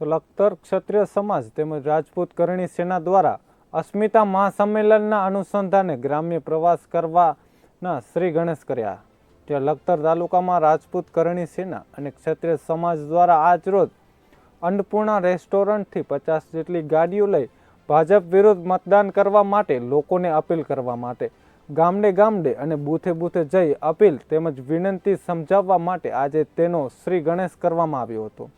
તો લખતર ક્ષત્રિય સમાજ તેમજ રાજપૂત કરણી સેના દ્વારા અસ્મિતા મહાસંમેલનના અનુસંધાને ગ્રામ્ય પ્રવાસ કરવાના શ્રી ગણેશ કર્યા. જ્યાં લખતર તાલુકામાં રાજપૂત કરણી સેના અને ક્ષત્રિય સમાજ દ્વારા આજરોજ અન્નપૂર્ણા રેસ્ટોરન્ટથી પચાસ જેટલી ગાડીઓ લઈ ભાજપ વિરુદ્ધ મતદાન કરવા માટે લોકોને અપીલ કરવા માટે ગામડે ગામડે અને બૂથે બૂથે જઈ અપીલ તેમજ વિનંતી સમજાવવા માટે આજે તેનો શ્રી ગણેશ કરવામાં આવ્યો હતો.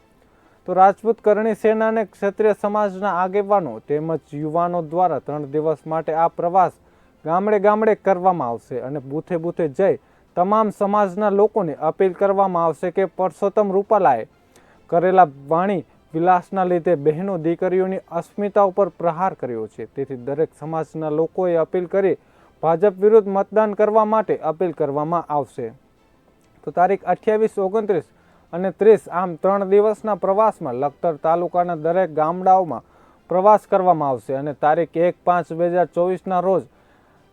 તો રાજપૂત કરણી સેના અને ક્ષત્રિય સમાજના આગેવાનો તેમજ યુવાનો દ્વારા ત્રણ દિવસ માટે આ પ્રવાસ ગામડે ગામડે કરવામાં આવશે અને બૂથે બૂથે જઈ તમામ સમાજના લોકોને અપીલ કરવામાં આવશે કે પરસોત્તમ રૂપાલાએ કરેલા વાણી વિલાસના લીધે બહેનો દીકરીઓની અસ્મિતા ઉપર પ્રહાર કર્યો છે. તેથી દરેક સમાજના લોકોએ અપીલ કરી ભાજપ વિરુદ્ધ મતદાન કરવા માટે અપીલ કરવામાં આવશે. તો તારીખ અઠ્યાવીસ ઓગણત્રીસ અને ત્રીસ, આમ ત્રણ દિવસના પ્રવાસમાં લખતર તાલુકાના દરેક ગામડાઓમાં પ્રવાસ કરવામાં આવશે અને તારીખ એક પાંચ બે હજાર ચોવીસના રોજ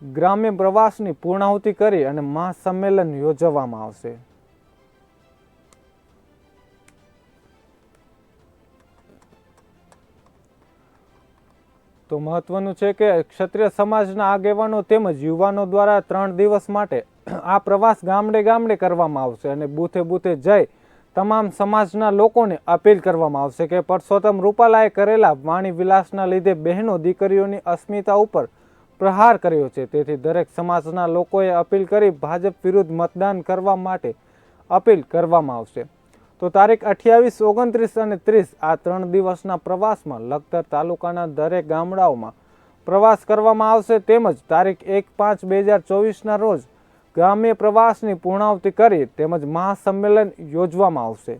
ગ્રામ્ય પ્રવાસની પૂર્ણાહુતિ કરી અને મહાસંમેલન યોજવામાં આવશે. તો મહત્વનું છે કે ક્ષત્રિય સમાજના આગેવાનો તેમજ યુવાનો દ્વારા ત્રણ દિવસ માટે આ પ્રવાસ ગામડે ગામડે કરવામાં આવશે અને બૂથે બૂથે જઈ તમામ સમાજના લોકોને અપીલ કરવામાં આવશે કે પરસોત્તમ રૂપાલાએ કરેલા વાણી વિલાસના લીધે બહેનો દીકરીઓની અસ્મિતા ઉપર પ્રહાર કર્યો છે. તેથી દરેક સમાજના લોકોએ અપીલ કરી ભાજપ વિરુદ્ધ મતદાન કરવા માટે અપીલ કરવામાં આવશે. તો તારીખ અઠ્યાવીસ, ઓગણત્રીસ અને ત્રીસ આ ત્રણ દિવસના પ્રવાસમાં લખતર તાલુકાના દરેક ગામડાઓમાં પ્રવાસ કરવામાં આવશે. તેમજ તારીખ એક પાંચ બે હજાર ચોવીસના રોજ ગ્રામ્ય પ્રવાસની પૂર્ણાવતિ કરી તેમજ મહાસંમેલન યોજવામાં આવશે.